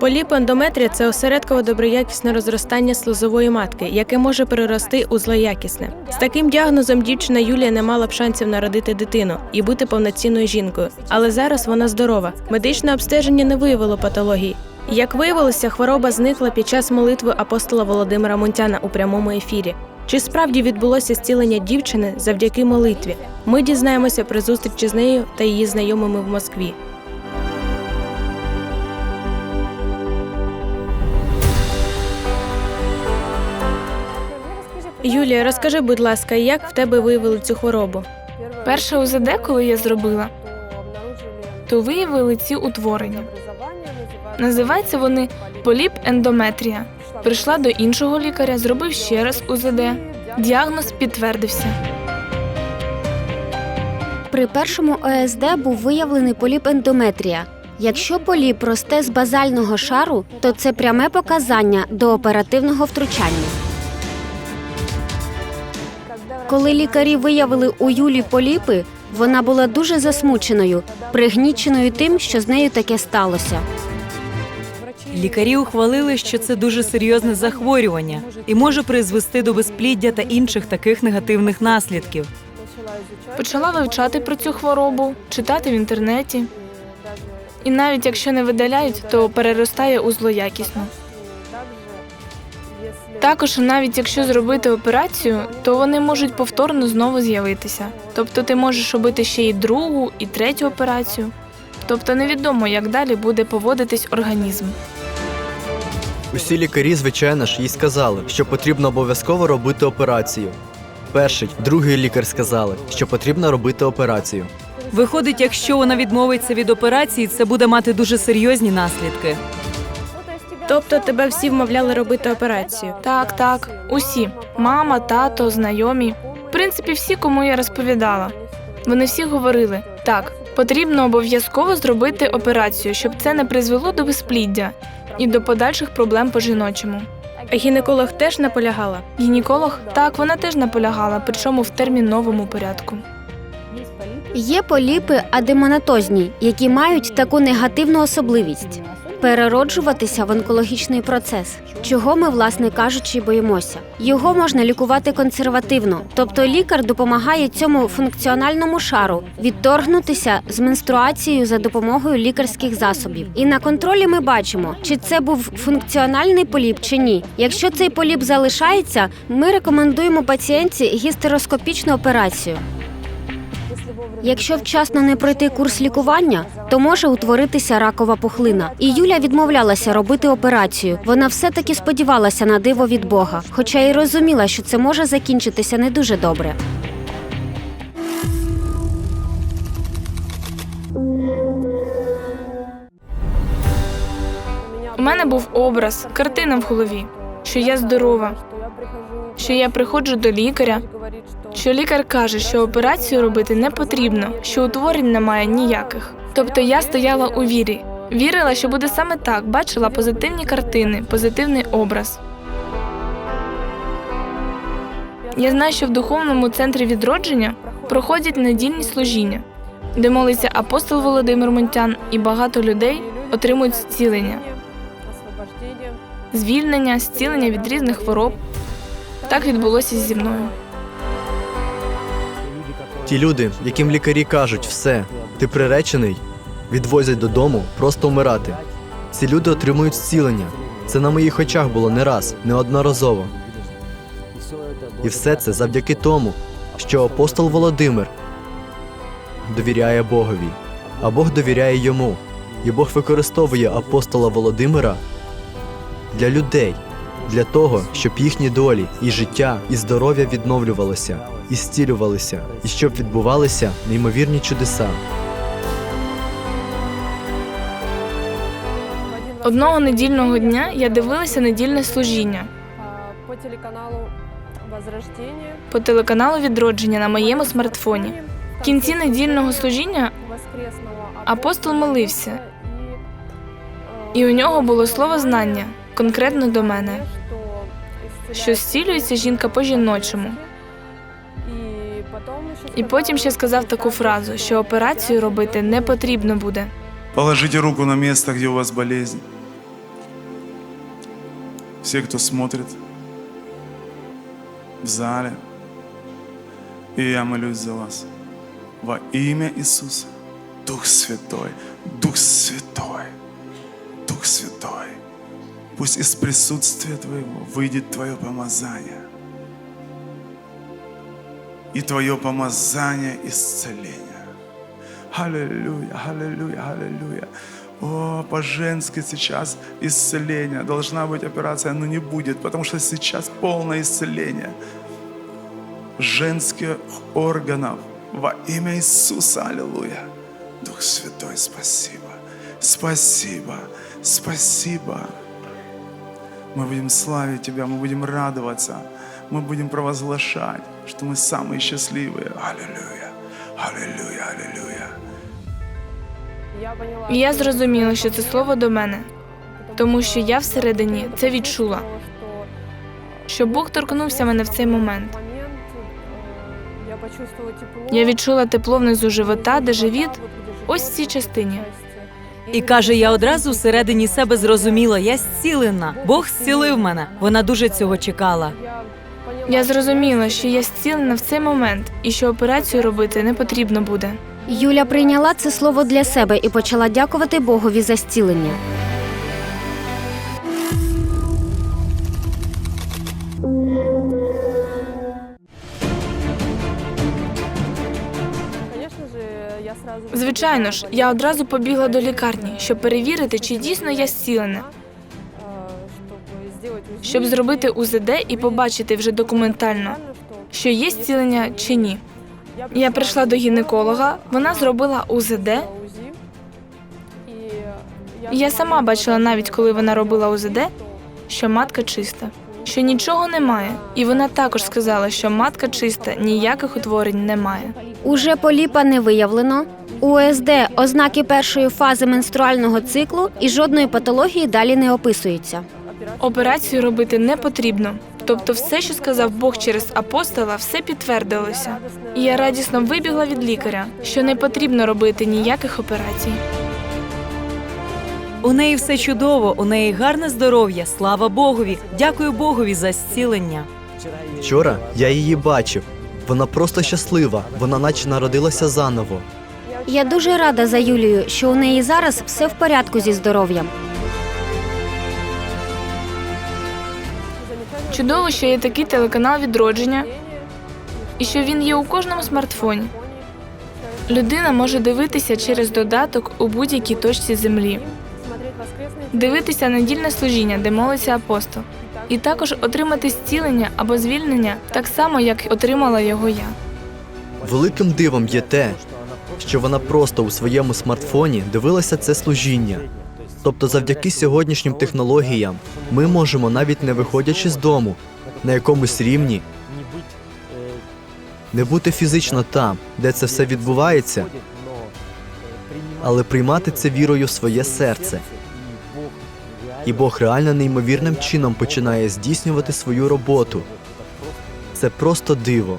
Поліп ендометрія – це осередково доброякісне розростання слизової матки, яке може перерости у злоякісне. З таким діагнозом дівчина Юлія не мала б шансів народити дитину і бути повноцінною жінкою. Але зараз вона здорова. Медичне обстеження не виявило патології. Як виявилося, хвороба зникла під час молитви апостола Володимира Мунтяна у прямому ефірі. Чи справді відбулося зцілення дівчини завдяки молитві? Ми дізнаємося при зустрічі з нею та її знайомими в Москві. Юлія, розкажи, будь ласка, як в тебе виявили цю хворобу? Перше УЗД, коли я зробила, то виявили ці утворення. Називаються вони поліп ендометрія. Прийшла до іншого лікаря, зробив ще раз УЗД. Діагноз підтвердився. При першому ОСД був виявлений поліп ендометрія. Якщо поліп росте з базального шару, то це пряме показання до оперативного втручання. Коли лікарі виявили у Юлі поліпи, вона була дуже засмученою, пригніченою тим, що з нею таке сталося. Лікарі ухвалили, що це дуже серйозне захворювання і може призвести до безпліддя та інших таких негативних наслідків. Почала вивчати про цю хворобу, читати в інтернеті. І навіть якщо не видаляють, то переростає у злоякісну. Також, навіть якщо зробити операцію, то вони можуть повторно знову з'явитися. Тобто ти можеш робити ще й другу, і третю операцію. Тобто невідомо, як далі буде поводитись організм. Усі лікарі, звичайно ж, їй сказали, що потрібно обов'язково робити операцію. Перший, другий лікар сказали, що потрібно робити операцію. Виходить, якщо вона відмовиться від операції, це буде мати дуже серйозні наслідки. Тобто тебе всі вмовляли робити операцію. Так, так, усі мама, тато, знайомі. В принципі, всі, кому я розповідала. Вони всі говорили: так, потрібно обов'язково зробити операцію, щоб це не призвело до безпліддя і до подальших проблем по жіночому. А гінеколог теж наполягала. Гінеколог так, вона теж наполягала, причому в терміновому порядку. Є поліпи адемонатозні, які мають таку негативну особливість перероджуватися в онкологічний процес, чого ми, власне кажучи, боїмося. Його можна лікувати консервативно, тобто лікар допомагає цьому функціональному шару відторгнутися з менструацією за допомогою лікарських засобів. І на контролі ми бачимо, чи це був функціональний поліп чи ні. Якщо цей поліп залишається, ми рекомендуємо пацієнтці гістероскопічну операцію. Якщо вчасно не пройти курс лікування, то може утворитися ракова пухлина. І Юля відмовлялася робити операцію. Вона все-таки сподівалася на диво від Бога, хоча й розуміла, що це може закінчитися не дуже добре. У мене був образ, картина в голові, що я здорова, що я приходжу до лікаря, що лікар каже, що операцію робити не потрібно, що утворень немає ніяких. Тобто я стояла у вірі, вірила, що буде саме так, бачила позитивні картини, позитивний образ. Я знаю, що в духовному центрі відродження проходять недільні служіння, де молиться апостол Володимир Мунтян, і багато людей отримують зцілення, звільнення, зцілення від різних хвороб. Так відбулося зі мною. Ті люди, яким лікарі кажуть все, ти приречений, відвозять додому просто вмирати. Ці люди отримують зцілення. Це на моїх очах було не раз, неодноразово. І все це завдяки тому, що апостол Володимир довіряє Богові, а Бог довіряє йому. І Бог використовує апостола Володимира для людей, для того, щоб їхні долі і життя, і здоров'я відновлювалося, і зцілювалися, і щоб відбувалися неймовірні чудеса. Одного недільного дня я дивилася недільне служіння по телеканалу по телеканалу Відродження на моєму смартфоні. В кінці недільного служіння апостол молився, і і у нього було слово знання конкретно до мене, що зцілюється жінка по жіночому. І потім ще сказав таку фразу, що операцію робити не потрібно буде. Положите руку на место, где у вас болезнь. все, кто смотрит в зале. И я молюсь за вас. Во имя Иисуса. Дух Святой, Дух Святой, Дух Святой. Пусть из присутствия Твоего выйдет Твое помазание. И Твое помазание исцеления. Аллилуйя, аллилуйя, аллилуйя. О, по-женски сейчас исцеление. Должна быть операция, но не будет, потому что сейчас полное исцеление женских органов во имя Иисуса. Аллилуйя. Дух Святой, спасибо. Спасибо. Спасибо. Мы будем славить Тебя, мы будем радоваться, мы будем провозглашать, что мы самые счастливые. Аллилуйя. Аллилуйя, аллилуйя. Я поняла, І я что- зрозуміла, що це слово до мене, тому що я всередині це відчула, Что, що Бог торкнувся мене в цей момент. момент э, я почувствовала тепло. Я відчула тепло внизу живота, де живіт, ось в цій частині. І каже, я одразу всередині себе зрозуміла, я зцілена. Бог зцілив мене. Вона дуже цього чекала. Я зрозуміла, що я зцілена в цей момент і що операцію робити не потрібно буде. Юля прийняла це слово для себе і почала дякувати Богові за зцілення. Звичайно ж, я одразу побігла до лікарні, щоб перевірити, чи дійсно я зцілена, щоб зробити УЗД і побачити вже документально, що є зцілення чи ні. Я прийшла до гінеколога, вона зробила УЗД. Я сама бачила навіть, коли вона робила УЗД, що матка чиста, що нічого немає. І вона також сказала, що матка чиста, ніяких утворень немає. Уже поліпа не виявлено. УСД ознаки першої фази менструального циклу і жодної патології далі не описується. Операцію робити не потрібно. Тобто, все, що сказав Бог через апостола, все підтвердилося. І я радісно вибігла від лікаря, що не потрібно робити ніяких операцій. У неї все чудово, у неї гарне здоров'я. Слава Богові! Дякую Богові за зцілення. Вчора я її бачив. Вона просто щаслива, вона наче народилася заново. Я дуже рада за Юлію, що у неї зараз все в порядку зі здоров'ям. Чудово, що є такий телеканал відродження і що він є у кожному смартфоні. Людина може дивитися через додаток у будь-якій точці землі, дивитися недільне служіння, де молиться апостол, і також отримати зцілення або звільнення так само, як отримала його я. Великим дивом є те, що вона просто у своєму смартфоні дивилася це служіння. Тобто, завдяки сьогоднішнім технологіям ми можемо, навіть не виходячи з дому, на якомусь рівні, не бути фізично там, де це все відбувається, але приймати це вірою в своє серце. І Бог реально неймовірним чином починає здійснювати свою роботу. Це просто диво.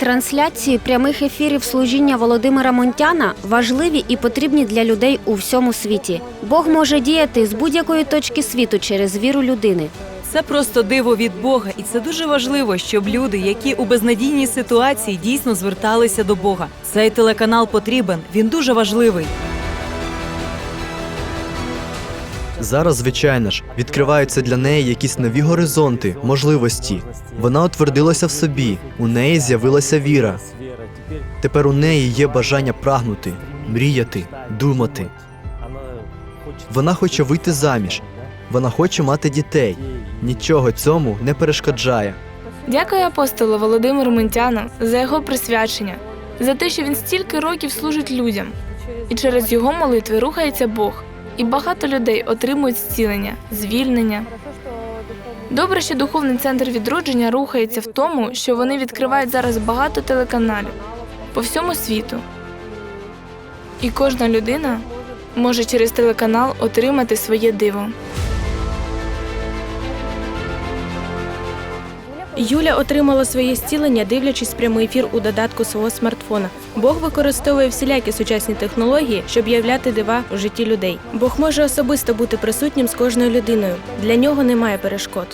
Трансляції прямих ефірів служіння Володимира Монтяна важливі і потрібні для людей у всьому світі. Бог може діяти з будь-якої точки світу через віру людини. Це просто диво від Бога, і це дуже важливо, щоб люди, які у безнадійній ситуації дійсно зверталися до Бога. Цей телеканал потрібен. Він дуже важливий. Зараз, звичайно ж, відкриваються для неї якісь нові горизонти, можливості. Вона утвердилася в собі, у неї з'явилася віра. Тепер у неї є бажання прагнути, мріяти, думати. Вона хоче вийти заміж, вона хоче мати дітей. Нічого цьому не перешкоджає. Дякую апостолу Володимиру Ментяну за його присвячення, за те, що він стільки років служить людям, і через його молитви рухається Бог, і багато людей отримують зцілення, звільнення. Добре, що духовний центр відродження рухається в тому, що вони відкривають зараз багато телеканалів по всьому світу. І кожна людина може через телеканал отримати своє диво. Юля отримала своє зцілення, дивлячись прямий ефір у додатку свого смартфона. Бог використовує всілякі сучасні технології, щоб являти дива у житті людей. Бог може особисто бути присутнім з кожною людиною. Для нього немає перешкод.